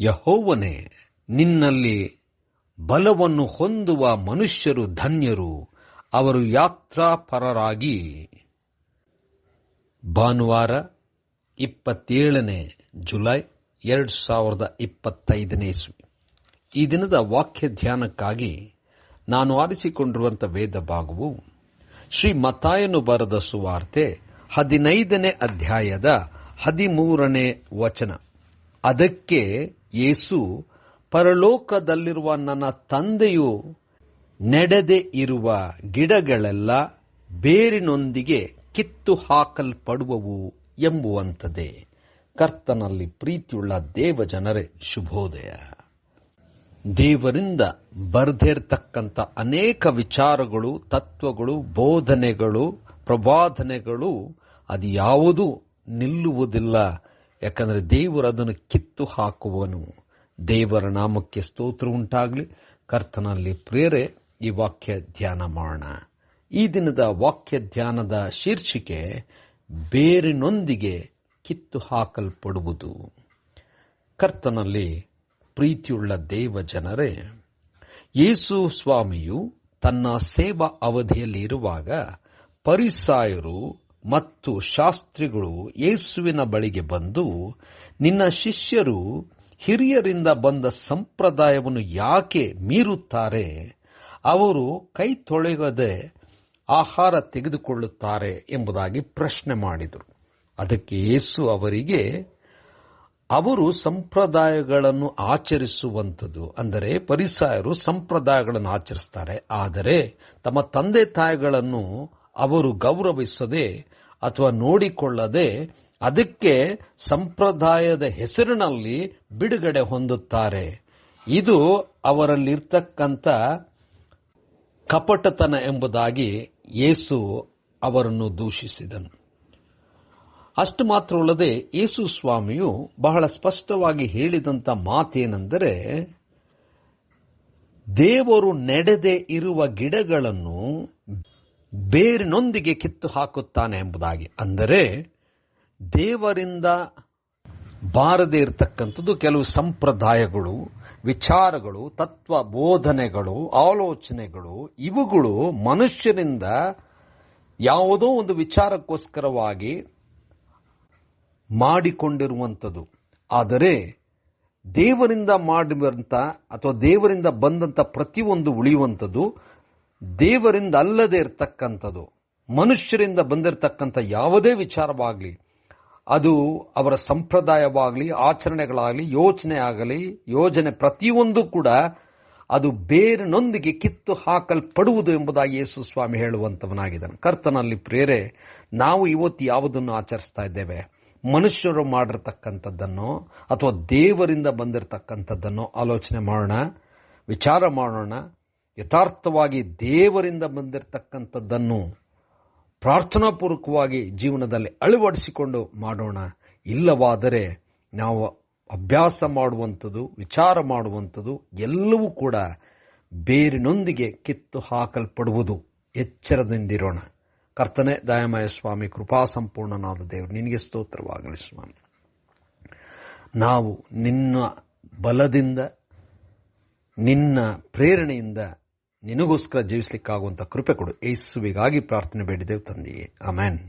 ಯಹೋವನೇ, ನಿನ್ನಲ್ಲಿ ಬಲವನ್ನು ಹೊಂದುವ ಮನುಷ್ಯರು ಧನ್ಯರು, ಅವರು ಯಾತ್ರಾಪರರಾಗಿ. ಭಾನುವಾರ ಇಪ್ಪತ್ತೇಳನೇ ಜುಲೈ ಎರಡು ಸಾವಿರದ ಇಪ್ಪತ್ತೈದನೇ ಇಸ್ವಿ. ಈ ದಿನದ ವಾಕ್ಯ ಧ್ಯಾನಕ್ಕಾಗಿ ನಾನು ಆರಿಸಿಕೊಂಡಿರುವಂಥ ವೇದ ಭಾಗವು ಶ್ರೀ ಮತಾಯನು ಬರೆದ ಸುವಾರ್ತೆ ಹದಿನೈದನೇ ಅಧ್ಯಾಯದ ಹದಿಮೂರನೇ ವಚನ. ಅದಕ್ಕೆ ಯೇಸು ಪರಲೋಕದಲ್ಲಿರುವ ನನ್ನ ತಂದೆಯು ನೆಡದೆ ಇರುವ ಗಿಡಗಳೆಲ್ಲ ಬೇರಿನೊಂದಿಗೆ ಕಿತ್ತು ಹಾಕಲ್ಪಡುವವು ಎಂಬುವಂಥದ್ದೇ. ಕರ್ತನಲ್ಲಿ ಪ್ರೀತಿಯುಳ್ಳ ದೇವಜನರೇ, ಶುಭೋದಯ. ದೇವರಿಂದ ಬರೆದಿರ್ತಕ್ಕಂಥ ಅನೇಕ ವಿಚಾರಗಳು, ತತ್ವಗಳು, ಬೋಧನೆಗಳು, ಪ್ರಬೋಧನೆಗಳು ಅದು ಯಾವುದೂ ನಿಲ್ಲುವುದಿಲ್ಲ. ಯಾಕಂದರೆ ದೇವರು ಅದನ್ನು ಕಿತ್ತು ಹಾಕುವನು ದೇವರ ನಾಮಕ್ಕೆ ಸ್ತೋತ್ರ ಉಂಟಾಗಲಿ. ಕರ್ತನಲ್ಲಿ ಪ್ರೇರೆ, ಈ ವಾಕ್ಯ ಧ್ಯಾನ ಮಾಡೋಣ. ಈ ದಿನದ ವಾಕ್ಯ ಧ್ಯಾನದ ಶೀರ್ಷಿಕೆ, ಬೇರಿನೊಂದಿಗೆ ಕಿತ್ತು ಹಾಕಲ್ಪಡುವುದು. ಕರ್ತನಲ್ಲಿ ಪ್ರೀತಿಯುಳ್ಳ ದೇವ ಜನರೇ, ಯೇಸು ಸ್ವಾಮಿಯು ತನ್ನ ಸೇವಾ ಅವಧಿಯಲ್ಲಿ ಇರುವಾಗ ಪರಿಸಾಯರು ಮತ್ತು ಶಾಸ್ತ್ರಿಗಳು ಯೇಸುವಿನ ಬಳಿಗೆ ಬಂದು, ನಿನ್ನ ಶಿಷ್ಯರು ಹಿರಿಯರಿಂದ ಬಂದ ಸಂಪ್ರದಾಯವನ್ನು ಯಾಕೆ ಮೀರುತ್ತಾರೆ? ಅವರು ಕೈ ತೊಳೆಯದೆ ಆಹಾರ ತೆಗೆದುಕೊಳ್ಳುತ್ತಾರೆ ಎಂಬುದಾಗಿ ಪ್ರಶ್ನೆ ಮಾಡಿದರು. ಅದಕ್ಕೆ ಯೇಸು ಅವರಿಗೆ, ಅವರು ಸಂಪ್ರದಾಯಗಳನ್ನು ಆಚರಿಸುವಂಥದ್ದು, ಅಂದರೆ ಪರಿಸಾಯರು ಸಂಪ್ರದಾಯಗಳನ್ನು ಆಚರಿಸ್ತಾರೆ, ಆದರೆ ತಮ್ಮ ತಂದೆ ತಾಯಿಗಳನ್ನು ಅವರು ಗೌರವಿಸದೆ ಅಥವಾ ನೋಡಿಕೊಳ್ಳದೆ ಅದಕ್ಕೆ ಸಂಪ್ರದಾಯದ ಹೆಸರಿನಲ್ಲಿ ಬಿಡುಗಡೆ ಹೊಂದುತ್ತಾರೆ. ಇದು ಅವರಲ್ಲಿರ್ತಕ್ಕಂಥ ಕಪಟತನ ಎಂಬುದಾಗಿ ಯೇಸು ಅವರನ್ನು ದೂಷಿಸಿದನು. ಅಷ್ಟು ಮಾತ್ರವಲ್ಲದೆ ಯೇಸು ಸ್ವಾಮಿಯು ಬಹಳ ಸ್ಪಷ್ಟವಾಗಿ ಹೇಳಿದಂಥ ಮಾತೇನೆಂದರೆ ದೇವರು ನೆಡೆದೇ ಇರುವ ಗಿಡಗಳನ್ನು ಬೇರಿನೊಂದಿಗೆ ಕಿತ್ತು ಹಾಕುತ್ತಾನೆ ಎಂಬುದಾಗಿ. ಅಂದರೆ, ದೇವರಿಂದ ಬಾರದೇ ಇರತಕ್ಕಂಥದ್ದು ಕೆಲವು ಸಂಪ್ರದಾಯಗಳು, ವಿಚಾರಗಳು, ತತ್ವ ಬೋಧನೆಗಳು, ಆಲೋಚನೆಗಳು, ಇವುಗಳು ಮನುಷ್ಯರಿಂದ ಯಾವುದೋ ಒಂದು ವಿಚಾರಕ್ಕೋಸ್ಕರವಾಗಿ ಮಾಡಿಕೊಂಡಿರುವಂಥದ್ದು. ಆದರೆ, ದೇವರಿಂದ ಮಾಡಿದಂಥ ಅಥವಾ ದೇವರಿಂದ ಬಂದಂಥ ಪ್ರತಿಯೊಂದು ಉಳಿಯುವಂಥದ್ದು ದೇವರಿಂದ ಅಲ್ಲದೆ ಇರತಕ್ಕಂಥದ್ದು, ಮನುಷ್ಯರಿಂದ ಬಂದಿರತಕ್ಕಂಥ ಯಾವುದೇ ವಿಚಾರವಾಗಲಿ, ಅದು ಅವರ ಸಂಪ್ರದಾಯವಾಗಲಿ, ಆಚರಣೆಗಳಾಗಲಿ, ಯೋಚನೆ ಆಗಲಿ, ಯೋಜನೆ ಪ್ರತಿಯೊಂದು ಕೂಡ ಅದು ಬೇರಿನೊಂದಿಗೆ ಕಿತ್ತು ಹಾಕಲ್ಪಡುವುದು ಎಂಬುದಾಗಿ ಯೇಸು ಸ್ವಾಮಿ ಹೇಳುವಂಥವನಾಗಿದ್ದಾನೆ. ಕರ್ತನಲ್ಲಿ ಪ್ರೇರೆ, ನಾವು ಇವತ್ತು ಯಾವುದನ್ನು ಆಚರಿಸ್ತಾ ಇದ್ದೇವೆ? ಮನುಷ್ಯರು ಮಾಡಿರ್ತಕ್ಕಂಥದ್ದನ್ನು ಅಥವಾ ದೇವರಿಂದ ಬಂದಿರತಕ್ಕಂಥದ್ದನ್ನು ಆಲೋಚನೆ ಮಾಡೋಣ, ವಿಚಾರ ಮಾಡೋಣ ಯಥಾರ್ಥವಾಗಿ ದೇವರಿಂದ ಬಂದಿರತಕ್ಕಂಥದ್ದನ್ನು ಪ್ರಾರ್ಥನಾಪೂರ್ವಕವಾಗಿ ಜೀವನದಲ್ಲಿ ಅಳವಡಿಸಿಕೊಂಡು ಮಾಡೋಣ. ಇಲ್ಲವಾದರೆ ನಾವು ಅಭ್ಯಾಸ ಮಾಡುವಂಥದ್ದು, ವಿಚಾರ ಮಾಡುವಂಥದ್ದು ಎಲ್ಲವೂ ಕೂಡ ಬೇರಿನೊಂದಿಗೆ ಕಿತ್ತು ಹಾಕಲ್ಪಡುವುದು. ಎಚ್ಚರದಿಂದಿರೋಣ. ಕರ್ತನೆ, ದಯಮಯ ಸ್ವಾಮಿ, ಕೃಪಾ ಸಂಪೂರ್ಣನಾದ ದೇವರು, ನಿನಗೆ ಸ್ತೋತ್ರವಾಗಲಿ ಸ್ವಾಮಿ. ನಾವು ನಿನ್ನ ಬಲದಿಂದ, ನಿನ್ನ ಪ್ರೇರಣೆಯಿಂದ ನಿನಗೋಸ್ಕರ ಜೀವಿಸಲಿಕ್ಕಾಗುವಂಥ ಕೃಪೆ ಕೊಡು ಯೇಸುವಿಗಾಗಿ ಪ್ರಾರ್ಥನೆ ಬೇಡಿದೆವು ತಂದೆಯೇ ಅಮೆನ್